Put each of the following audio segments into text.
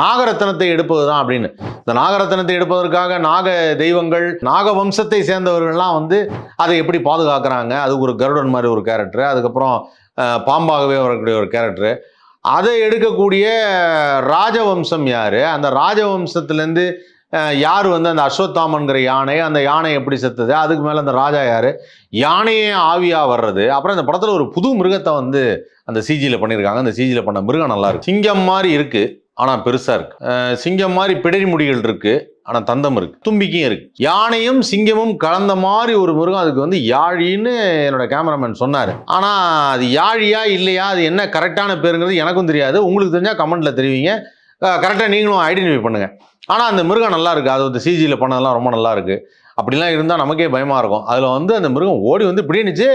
நாகரத்னத்தை எடுப்பது தான் அப்படின்னு. இந்த நாகரத்னத்தை எடுப்பதற்காக நாக தெய்வங்கள் நாக வம்சத்தை சேர்ந்தவர்கள்லாம் வந்து அதை எப்படி பாதுகாக்கிறாங்க? அது ஒரு கருடன் மாதிரி ஒரு கேரக்டர் அதுக்கப்புறம் பாம்பாகவே வரக்கூடிய ஒரு கேரக்டரு அதை எடுக்கக்கூடிய ராஜவம்சம் யார்? அந்த ராஜவம்சத்துலேருந்து யார் வந்து அந்த அஸ்வத்தாமன்கிற யானை அந்த யானை எப்படி செத்துது? அதுக்கு மேலே அந்த ராஜா யார்? யானையே ஆவியாக வர்றது. அப்புறம் இந்த படத்தில் ஒரு புது மிருகத்தை வந்து அந்த சிஜியில் பண்ணியிருக்காங்க அந்த சிஜியில் பண்ண மிருகம் நல்லா இருக்கு. சிங்கம் மாதிரி இருக்குது ஆனால் பெருசாக இருக்கு. சிங்கம் மாதிரி பிடரி முடிகள் இருக்கு ஆனால் தந்தம் இருக்கு தும்பிக்கையும் இருக்கு. யானையும் சிங்கமும் கலந்த மாதிரி ஒரு மிருகம் அதுக்கு வந்து யாழின்னு என்னோட கேமராமேன் சொன்னார். ஆனால் அது யாழியா இல்லையா அது என்ன கரெக்டான பேருங்கிறது எனக்கும் தெரியாது. உங்களுக்கு தெரிஞ்சால் கமெண்ட்டில் தெரிவிங்க. கரெக்டாக நீங்களும் ஐடென்டிஃபை பண்ணுங்கள் ஆனால் அந்த மிருகம் நல்லா இருக்குது அது வந்து சிஜியில் பண்ணதெல்லாம் ரொம்ப நல்லா இருக்குது அப்படிலாம் இருந்தால் நமக்கே பயமாக இருக்கும். அதில் வந்து அந்த மிருகம் ஓடி வந்து இப்படின்னுச்சு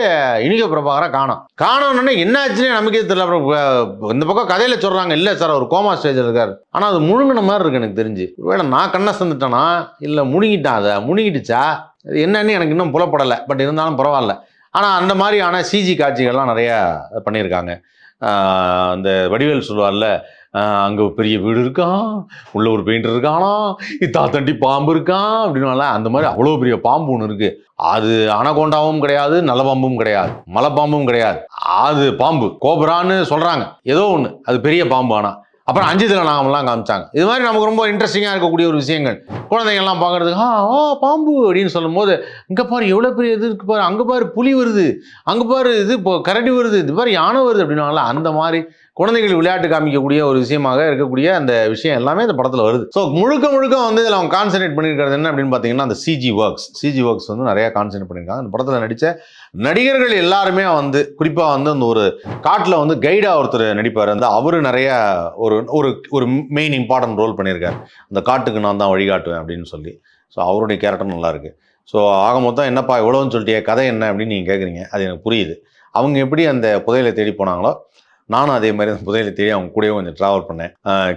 இனிக பிரபாகரை காணோம். காணோன்னு என்னாச்சுன்னு நமக்கே தெரியல. அப்புறம் இந்த பக்கம் கதையில் சொல்கிறாங்க இல்லை சார் அவர் கோமா ஸ்டேஜில் இருக்கார். ஆனால் அது முழுங்கின மாதிரி இருக்கு எனக்கு தெரிஞ்சு. வேணா நான் கண்ணை சந்துட்டேனா இல்லை முழுங்கிட்டான் அதை முழுங்கிடுச்சா அது என்னன்னு எனக்கு இன்னும் புலப்படலை. பட் இருந்தாலும் பரவாயில்ல. ஆனால் அந்த மாதிரியான சிஜி காட்சிகள்லாம் நிறையா பண்ணியிருக்காங்க. அந்த வடிவேல் சொல்லுவார்ல அங்கே பெரிய வீடு இருக்கான் உள்ள ஒரு பெயிண்டர் இருக்கானா? இத்தா தண்டி பாம்பு இருக்கான் அப்படின்னால அந்த மாதிரி அவ்வளோ பெரிய பாம்பு ஒன்று இருக்குது அது அனகோண்டாவும் கிடையாது நல்ல பாம்பும் கிடையாது மலை பாம்பும் கிடையாது. அது பாம்பு. கோபுரான்னு சொல்கிறாங்க ஏதோ ஒன்று அது பெரிய பாம்பு ஆனால் அப்புறம் அஞ்சு தலை நாகம்லாம் காமிச்சாங்க. இது மாதிரி நமக்கு ரொம்ப இன்ட்ரெஸ்டிங்காக இருக்கக்கூடிய ஒரு விஷயங்கள். குழந்தைங்கள்லாம் பார்க்கறதுக்கு ஆ ஆ பாம்பு அப்படின்னு சொல்லும்போது இங்கே பாரு எவ்வளோ பெரிய இது இருக்கு பாரு. அங்கே பாரு புலி வருது. அங்கே பாரு இது இப்போ கரடி வருது. இது பாரு யானை வருது. அப்படின்னாங்களா அந்த மாதிரி குழந்தைகள் விளையாட்டு காமிக்கக்கூடிய ஒரு விஷயமாக இருக்கக்கூடிய அந்த விஷயம் எல்லாமே இந்த படத்தில் வருது. ஸோ முழுக்க முழுக்க வந்து இதில் அவங்க கான்சென்ட்ரேட் பண்ணியிருக்கிறது என்ன அப்படின்னு பார்த்தீங்கன்னா அந்த சிஜி ஒர்க்ஸ் சிஜி ஒர்க்ஸ் வந்து நிறைய கான்சென்ட்ரேட் பண்ணியிருக்காங்க. அந்த படத்தில் நடித்த நடிகர்கள் எல்லாருமே வந்து குறிப்பாக வந்து அந்த ஒரு காட்டில் வந்து கைடாக ஒருத்தர் நடிப்பார். அந்த அவர் நிறைய ஒரு ஒரு ஒரு மெயின் இம்பார்ட்டன்ட் ரோல் பண்ணியிருக்காரு. அந்த காட்டுக்கு நான் தான் வழிகாட்டுவேன் அப்படின்னு சொல்லி. ஸோ அவருடைய கேரக்டர் நல்லாயிருக்கு ஸோ ஆக மொத்தம் என்னப்பா இவ்வளோன்னு சொல்லிட்டியே கதை என்ன அப்படின்னு நீங்கள் கேட்குறீங்க அது எனக்கு புரியுது. அவங்க எப்படி அந்த புதையலை தேடி போனாங்களோ நானும் அதே மாதிரி அந்த புதையலை தேடி அவங்க கூடயே கொஞ்சம் ட்ராவல் பண்ணேன்.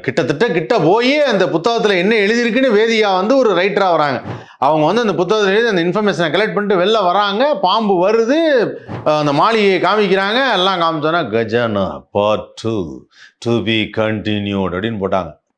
கிட்டத்தட்ட கிட்ட போய் அந்த புத்தகத்தில் என்ன எழுதியிருக்குன்னு வேதியா வந்து ஒரு ரைட்டராக வராங்க. அவங்க வந்து அந்த புத்தகத்தில் எழுதி அந்த இன்ஃபர்மேஷனை கலெக்ட் பண்ணிட்டு வெளில வராங்க. பாம்பு வருது. அந்த மாளிகையை காமிக்கிறாங்க. எல்லாம் காமிச்சோன்னா Gajaana part two to be continued அப்படின்னு போட்டாங்க.